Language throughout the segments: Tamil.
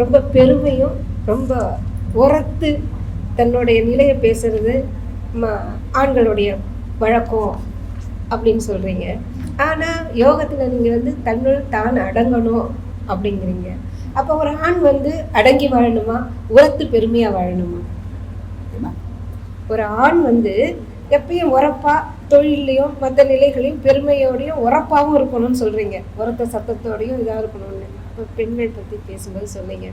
ரொம்ப பெருமையும் ரொம்ப உரத்து தன்னுடைய நிலையை பேசுறது ஆண்களுடைய வழக்கம் அப்படின்னு சொல்றீங்க. ஆனா யோகத்துல நீங்க வந்து தன்னுள் தான் அடங்கணும் அப்படிங்கிறீங்க. அப்போ ஒரு ஆண் வந்து அடங்கி வாழணுமா? உரத்து பெருமையா வாழணுமா? ஒரு ஆண் வந்து எப்பயும் உரப்பா தொழிலையும் மற்ற நிலைகளையும் பெருமையோடையும் உரப்பாவும் இருக்கணும்னு சொல்றீங்க. உரத்த சத்தத்தோடையும் இதாக இருக்கணும்னு. பெண்கள் பத்தி பேசும்போது சொன்னீங்க.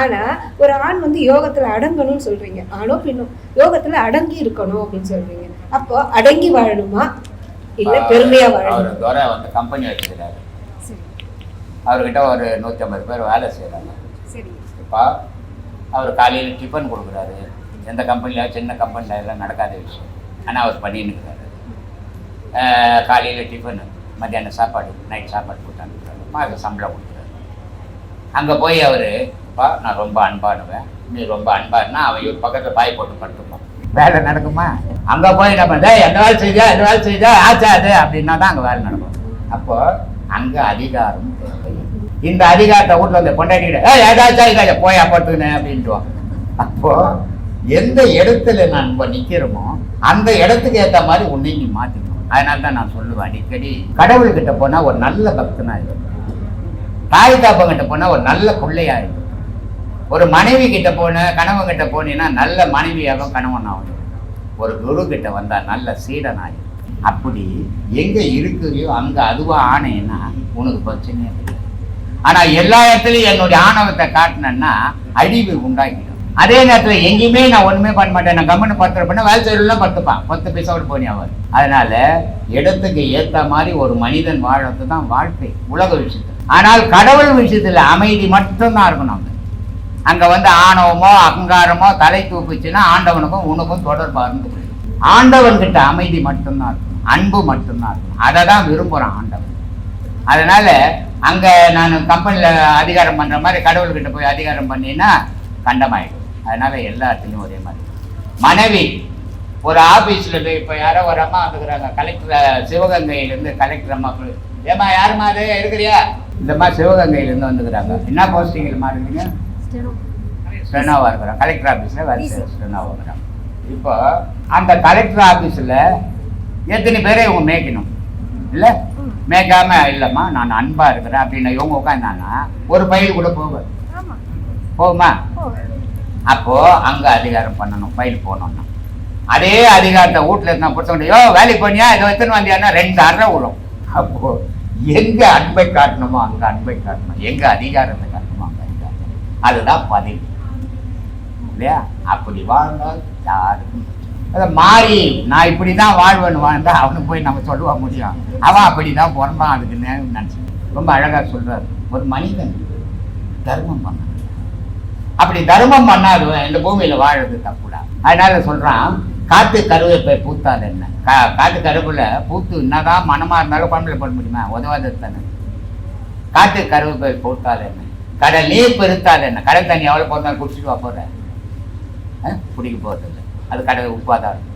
ஆனா ஒரு ஆண் வந்து யோகத்துல அடங்கணும்னு சொல்றீங்க. ஆணோ பெண்ணோ? யோகத்துல அடங்கி இருக்கணும் அப்படின்னு சொல்றீங்க. அப்போ அடங்கி வாழணுமா? இல்ல பெருமையா வாழணுமா? துரை வந்து கம்பெனி வச்சுக்கிறாரு அவர்கிட்ட ஒரு நூற்றி ஐம்பது பேர் வேலை செய்கிறாங்க சரி. இப்போ அவர் காலையில் டிஃபன் கொடுக்குறாரு. எந்த கம்பெனியில் சின்ன கம்பெனியில் எல்லாம் நடக்காத விஷயம். ஆனால் அவர் பண்ணின்னு இருக்கிறாரு காலையில் டிஃபனு மத்தியானம் சாப்பாடு நைட் சாப்பாடு போட்டு அனுப்புறாரு. மாத சம்பளம் கொடுக்குறாரு. அங்கே போய் அவர் அப்பா நான் ரொம்ப அன்பானுவேன். நீ ரொம்ப அன்பாருன்னா அவன் இவர் பக்கத்தில் பாய் போட்டு படுத்துப்பான். வேலை நடக்குமா? அங்கே போய் நம்ம டேய் எந்த வேலை செய்தா? எந்த வேலை செய்தா? ஆச்சா அது? அப்படின்னா தான் அங்கே வேலை நடக்கும். அப்போ அங்கே அதிகாரம் தேவை. இந்த அதிகாரத்தை வீட்டில் வந்து பொண்டாட்டிக்கிட்ட ஏதாச்சும் இதாச்சா போய் படுத்துக்கினேன் அப்படின்ட்டுவான். அப்போ எந்த இடத்துல நான் இப்போ நிற்கிறோமோ அந்த இடத்துக்கு ஏற்ற மாதிரி உன்னை நீ மாற்றிக்கணும் அதனால தான் நான் சொல்லுவேன் அடிக்கடி கடவுள்கிட்ட போனால் ஒரு நல்ல பக்தனா இருக்கும் தாய் தாப்பங்கிட்ட போனால் ஒரு நல்ல பிள்ளையாயிடும் ஒரு மனைவி கிட்ட போன கணவன் கிட்ட போனீங்கன்னா நல்ல மனைவியாகவும் கணவனாகும் ஒரு குரு கிட்ட வந்தா நல்ல சீடனாயும் அப்படி எங்க இருக்குறியோ அங்க அதுவா ஆனேன்னா உனக்கு பிரச்சனையே கிடையாது. ஆனா எல்லா இடத்துலயும் என்னுடைய ஆணவத்தை காட்டினேன்னா அழிவு உண்டாக்கிடும் அதே நேரத்துல எங்கேயுமே நான் ஒண்ணுமே பண்ண மாட்டேன். நான் கம்மனு பத்து பண்ண வேலை செய்யலாம் பத்துப்பான் பத்து பைசாவோட போனி அவர் அதனால இடத்துக்கு ஏத்த மாதிரி ஒரு மனிதன் வாழறது தான் வாழ்க்கை உலக விஷயத்துல. ஆனால் கடவுள் விஷயத்தில் அமைதி மட்டும்தான் இருக்கணும் அங்கே. அங்கே வந்து ஆணவமோ அகங்காரமோ தலை தூக்குச்சுன்னா ஆண்டவனுக்கும் உனக்கும் தொடர்பாக அருந்து ஆண்டவன் அமைதி மட்டும்தான் இருக்கும் அன்பு மட்டும்தான் இருக்கும் அதை தான் விரும்புகிறான் ஆண்டவன். அதனால் அங்கே நான் கம்பெனியில் அதிகாரம் பண்ணுற மாதிரி கடவுள்கிட்ட போய் அதிகாரம் பண்ணினா கண்டமாயிடும். அதனால் எல்லாத்துலேயும் ஒரே மாதிரி. மனைவி ஒரு ஆஃபீஸில் போய் இப்போ யாரோ ஒரு அம்மா வந்துக்கிறாங்க. கலெக்டர் சிவகங்கையிலேருந்து கலெக்டர் அம்மா ஏம்மா யாரும்மா அது இருக்கிறியா? இந்த மாதிரி சிவகங்கையில இருந்து வந்துக்கிறாங்க. என்ன போஸ்டிங்ல இருக்கீங்க ஸ்டெனோவா இருக்கிறாங்க. கலெக்டர் ஆஃபீஸில் வேலை செய்கிற ஸ்டெனோவா இருக்கிறாங்க. இப்போ அந்த கலெக்டர் ஆஃபீஸில் எத்தனை பேரை இவங்க மேய்க்கணும்? இல்லை? மேய்க்காம இல்லைம்மா நான் அன்பாக இருக்கிறேன் அப்படின்னு இவங்க உட்காந்தாங்கன்னா ஒரு பயில் கூட ஆமா. போகுமா? ஓ அப்போ அங்க அதிகாரம் பண்ணணும் ஃபைல் போனோம்னா அதே அதிகாரத்தை வீட்டுல இருந்தா பிடிச்சவங்க யோ வேலைக்கு போனியா? இதை எத்தனை வந்தியான்னா ரெண்டு அரை விழும். அப்போ எங்க அன்பை காட்டணுமோ அங்க அன்பை காட்டணும். எங்க அதிகாரத்தை காட்டணுமோ அங்க அதிகாரம் அதுதான் பதில். இல்லையா? அப்படி வாழ்ந்தால் யாருக்கும் அதை மாறி நான் இப்படி தான் வாழ்வேன்னு வாழ்ந்தா அவனுக்கு போய் நம்ம சொல்லுவா முடியும். அவன் அப்படி தான் பிறந்தான் அதுக்குன்னு நினச்சி. ரொம்ப அழகா சொல்றாரு. ஒரு மனிதன் தர்மம் பண்ண அப்படி தர்மம் பண்ணாதவன் இந்த பூமியில வாழறது தப்புடா. அதனால சொல்றான் காற்று கருவேப்பை பூத்தால் என்ன? கா காட்டு கருவேப்பில பூத்து என்னதான் மனமாக இருந்தாலும் குழம்புல போட முடியுமா? உதவாது தானே. காற்று கருவேப்பை பூத்தால் என்ன? கடல் நீர் பெருத்தால் என்ன? கடல் தண்ணி எவ்வளோ போஇருந்தாலும் குடிச்சிட்டு வா போகிறேன் ஆ? குடிக்க போகிறது அது கடல் உப்பாக தான் இருக்கும்.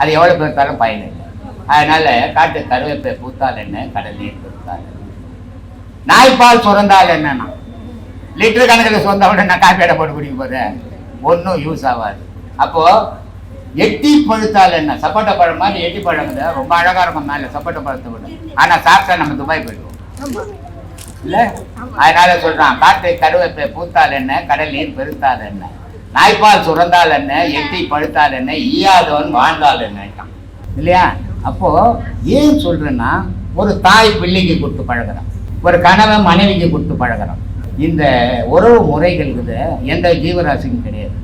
அது எவ்வளோ பெருத்தாலும் பயன் இல்லை. அதனால் காட்டு கருவேப்பை பூத்தால் என்ன? கடல் நீர் பெருத்தால் என்ன? நாய்ப்பால் சுரந்தால் என்னன்னா? லிட்டர் கணக்கில் சுரந்தா விட நான் காப்பி போட்டு குடிக்க போகிறேன் ஒன்றும் யூஸ் ஆகாது. அப்போது எட்டி பழுத்தால் என்ன? சப்போட்டா பழம் மாதிரி எட்டி பழம் ரொம்ப அழகா இருக்கும் மேலே சப்போட்டா பழத்தை விட. ஆனா சாப்பிட்டா நம்ம துபாய் போயிடுவோம். இல்ல? அதனால சொல்றான் காற்றை கருவேப்பை பூத்தால் என்ன? கடல் நீர் பெருத்தால் என்ன? நாய்ப்பால் சுரந்தால் என்ன? எட்டி பழுத்தால் என்ன? ஈயாதவன் வாழ்ந்தால் என்னட்டான் இல்லையா? அப்போ ஏன் சொல்றேன்னா ஒரு தாய் பிள்ளைக்கு கொடுத்து பழகுறான். ஒரு கணவன் மனைவிக்கு கொடுத்து பழகுறான். இந்த உறவு முறைகள் எந்த ஜீவராசிக்கும் கிடையாது.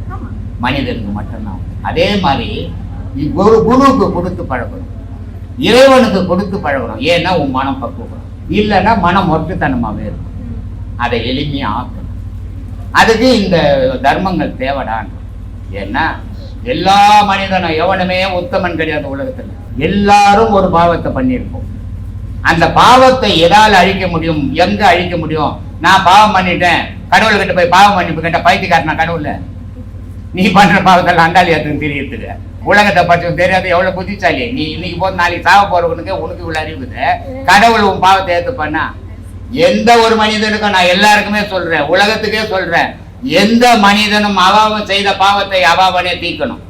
மனிதனுக்கு மட்டும்தான். அதே மாதிரி ஒரு குருவுக்கு கொடுத்து பழகணும். இறைவனுக்கு கொடுத்து பழகணும். ஏன்னா உன் மனம் பக்குவப்படும் இல்லைன்னா மனம் மொட்டுத்தனமாகவே இருக்கும். அதை எளிமையாக ஆக்கணும். அதுக்கு இந்த தர்மங்கள் தேவைடான் ஏன்னா எல்லா மனிதனும் எவனுமே உத்தமன் கிடையாது உலகத்தில். எல்லாரும் ஒரு பாவத்தை பண்ணியிருப்போம். அந்த பாவத்தை எதால் அழிக்க முடியும்? எங்க அழிக்க முடியும்? நான் பாவம் பண்ணிட்டேன். கடவுள்கிட்ட போய் பாவம் பண்ணி கேட்ட பைத்தியக்காரனா கடவுளை? நீ பண்ற பாவத்தில் அண்டாளியாத்துக்கு தெரியறதுக்கு. உலகத்தை பற்றி தெரியாது எவ்வளவு புத்திசாலி நீ. இன்னைக்கு போது நாளைக்கு சாவ போறவனுக்கு உனக்கு இவ்வளவு அறிவுது கடவுள் உன் பாவத்தை ஏத்து பண்ணா. எந்த ஒரு மனிதனுக்கும் நான் எல்லாருக்குமே சொல்றேன் உலகத்துக்கே சொல்றேன். எந்த மனிதனும் அவாவம் செய்த பாவத்தை அவாவனே தீக்கணும்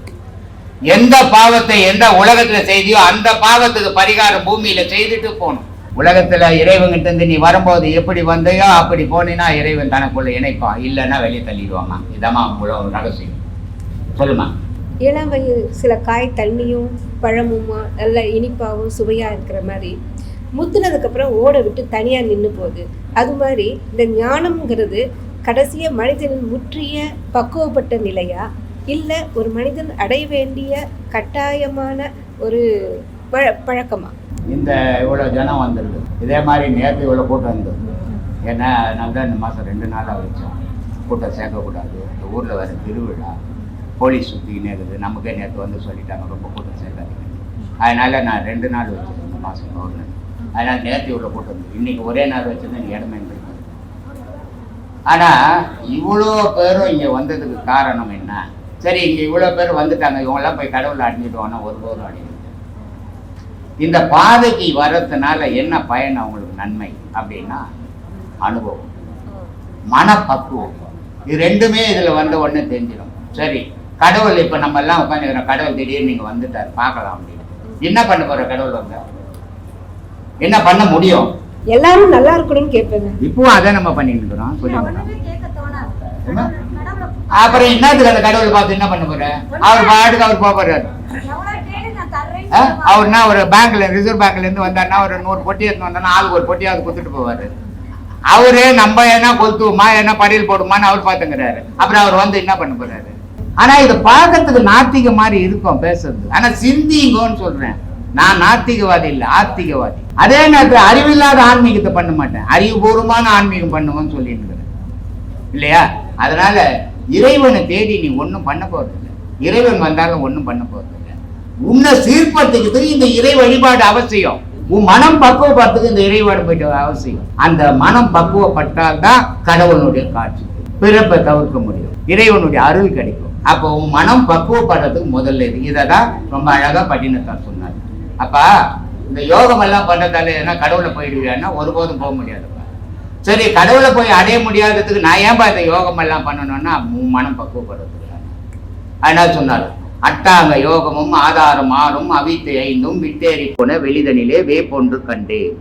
எந்த பாவத்தை எந்த உலகத்துல செய்தியோ அந்த பாவத்துக்கு பரிகாரம் பூமியில செய்துட்டு போகணும். உலகத்துல இறைவன்கிட்ட இருந்து நீ வரும்போது எப்படி வந்தையோ அப்படி போனீன்னா இறைவன் தனக்குள்ள இணைப்பான். இல்லைன்னா வெளியே தள்ளிடுவாங்க இதாம்மா உலக ரகசியம். சொல்லுமா. இளம் வயது சில காய் தண்ணியும் பழமுமா நல்ல இனிப்பாகவும் சுவையாக இருக்கிற மாதிரி முத்துனதுக்கப்புறம் ஓட விட்டு தனியாக நின்று போகுது. அது மாதிரி இந்த ஞானம்ங்கிறது கடைசியாக மனிதனின் முற்றிய பக்குவப்பட்ட நிலையா? இல்லை ஒரு மனிதன் அடைய வேண்டிய கட்டாயமான ஒரு பழ பழக்கமா? இந்த இவ்வளோ ஜனம் வந்துடுது இதே மாதிரி நேற்று இவ்வளோ கூட்டம் வந்தது ஏன்னா நாங்கள் தான் இந்த மாதம் ரெண்டு நாளாக வச்சோம். கூட்டம் சேர்க்கக்கூடாது. இந்த ஊரில் வர திருவிழா. போலீஸ் சுற்றிக்கினே இருக்குது. நமக்கே நேற்று வந்து சொல்லிட்டாங்க. ரொம்ப கூட்டம் சேர்க்காதீங்க. அதனால் நான் ரெண்டு நாள் வச்சுருந்தேன் மாதம் பௌர்ணமி அதனால் நேற்று இவ்வளோ கூட்டம் இன்றைக்கி ஒரே நாள் வச்சுருந்தேன். இடமே ஆனால் இவ்வளோ பேரும் இங்கே வந்ததுக்கு காரணம் என்ன? சரி இங்கே இவ்வளோ பேர் வந்துட்டாங்க. இவங்கெல்லாம் போய் கடவுளை ஒரு ஒருபோதும் அடையாது இந்த பாதைக்கு வர்றதுனால என்ன பயன்? அவங்களுக்கு நன்மை அப்படின்னா அனுபவம். மனப்பக்குவம். இது ரெண்டுமே இதில் வந்த உடனே தெரிஞ்சிடும். சரி கடவுள் இப்போ நம்ம எல்லாம் உட்காந்துக்கிறோம் கடவுள் திடீர்னு நீங்கள் வந்துட்டார். பார்க்கலாம் அப்படின்னு. என்ன பண்ண போகிற கடவுள் வந்த என்ன பண்ண முடியும்? எல்லாரும் நல்லா இருக்கணும்னு கேட்பேங்க. இப்பவும் அதை நம்ம பண்ணிட்டு இருக்கிறோம். சொல்லுங்க அப்புறம் என்னத்துக்கு அந்த கடவுளை பார்த்து என்ன பண்ண போற? அவர் பாட்டுக்கு அவர் போக போறாரு. அவர்னா ஒரு பேங்க்ல ரிசர்வ் பேங்க்ல இருந்து வந்தாருன்னா ஒரு நூறு பொட்டி எடுத்து வந்தாருன்னா ஆளுக்கு ஒரு பொட்டியாவது கொடுத்துட்டு போவாரு. அவரு நம்ம என்ன கொளுத்துவோமா என்ன படியில் போடுமான்னு அவர் பாத்துங்கிறாரு அப்புறம் அவர் வந்து என்ன பண்ண போறாரு? ஆனா இதை பார்க்கறதுக்கு நாத்திக மாதிரி இருக்கும் பேசுறது. ஆனா சிந்திங்கோன்னு சொல்றேன். நான் நாத்திகவாதி இல்லை ஆத்திகவாதி. அதே நேரத்தில் அறிவில்லாத ஆன்மீகத்தை பண்ண மாட்டேன். அறிவுபூர்வமான ஆன்மீகம் பண்ணுவோன்னு சொல்லிட்டு இருக்கிறேன் இல்லையா? அதனால இறைவனை தேடி நீ ஒன்றும் பண்ண போறதில்லை. இறைவன் வந்தாலும் ஒன்றும் பண்ண போறதில்லை. உன்னை சீர்படுத்திக்கிறதுக்கு இந்த இறை வழிபாடு அவசியம். உன் மனம் பக்குவப்படுறதுக்கு இந்த இறைவன் போயிட்டு அவசியம். அந்த மனம் பக்குவப்பட்டால் தான் கடவுளுடைய காட்சி. பிறப்பை தவிர்க்க முடியும். இறைவனுடைய அருள் கிடைக்கும். அப்போ உன் மனம் பக்குவப்படுறதுக்கு முதல்ல இது. இதை தான் ரொம்ப அழகாக பட்டினத்தார் சொன்னார். அப்பா இந்த யோகம் எல்லாம் பண்ணுறதால ஏன்னா கடவுளை போயிடுவியான்னா ஒருபோதும் போக முடியாதுப்பா. சரி கடவுளை போய் அடைய முடியாததுக்கு நான் ஏன்பா இந்த யோகம் எல்லாம் பண்ணணும்னா உன் மனம் பக்குவப்படுறதுக்கு. அதனால சொன்னார் அட்டாங்க யோகமும் ஆதாரம் ஆறும் அவித்து ஐந்தும் விட்டேறி போன வெளிதனிலே வேப்பொன்று கண்டேன்.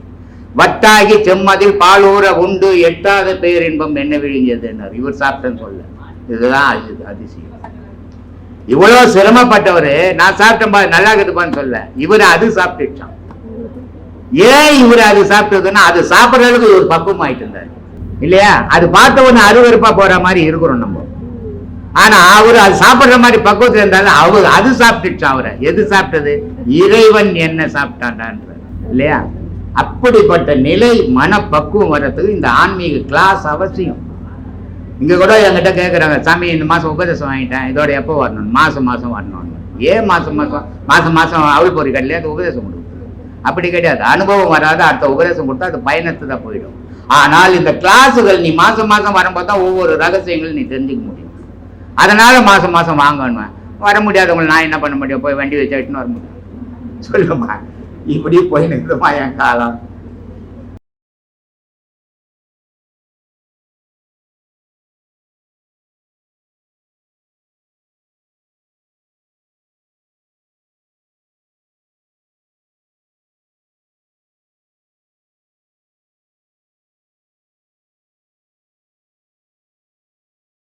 வட்டாகி செம்மதில் பாலூர உண்டு எட்டாத பேரின்பம் என்ன விழுங்கியதுன்னார் இவர் சாப்பிட்டேன்னு சொல்ல. இதுதான் அது அதிசயம். இவ்வளவு சிரமப்பட்டவரு நான் சாப்பிட்டேன்பா நல்லா இருக்குதுப்பான்னு சொல்ல. இவர் அது சாப்பிட்டுச்சான் ஏன் இவர் அது சாப்பிட்டதுன்னா அது சாப்பிடுற அளவுக்கு ஒரு பக்குவம் ஆயிட்டு இருந்தார். இல்லையா? அது பார்த்த உடனே அருவருப்பா போற மாதிரி இருக்கிறோம் நம்ம. ஆனா அவர் அது சாப்பிடுற மாதிரி பக்குவத்துல இருந்தாலும் அவர் அது சாப்பிட்டுச்சான் அவரை. எது சாப்பிட்டது? இறைவன் என்ன சாப்பிட்டான்டான்ற இல்லையா? அப்படிப்பட்ட நிலை மனப்பக்குவம் வர்றதுக்கு இந்த ஆன்மீக கிளாஸ் அவசியம். இங்க கூட என்கிட்ட கேட்குறாங்க சாமி இந்த மாதம் உபதேசம் வாங்கிட்டேன். இதோட எப்போ வரணும்? மாதம் மாதம் வரணும். ஏன் மாதம் மாதம் மாதம் மாதம் அவள் பொறி கடையில அது உபதேசம் கொடுக்குது அப்படி கிடையாது. அனுபவம் வராத அடுத்த உபதேசம் கொடுத்தா அது பயணத்து தான் போயிடும். ஆனால் இந்த கிளாஸுகள் நீ மாசம் மாதம் வரும்போது தான் ஒவ்வொரு ரகசியங்களும் நீ தெரிஞ்சுக்க முடியும். அதனால மாசம் மாசம் வாங்கணும். வர முடியாதவங்களை நான் என்ன பண்ண முடியும்? போய் வண்டி வச்சு வர முடியும். சொல்லுமா. இப்படி போய் நிற்குமா என் காலம்.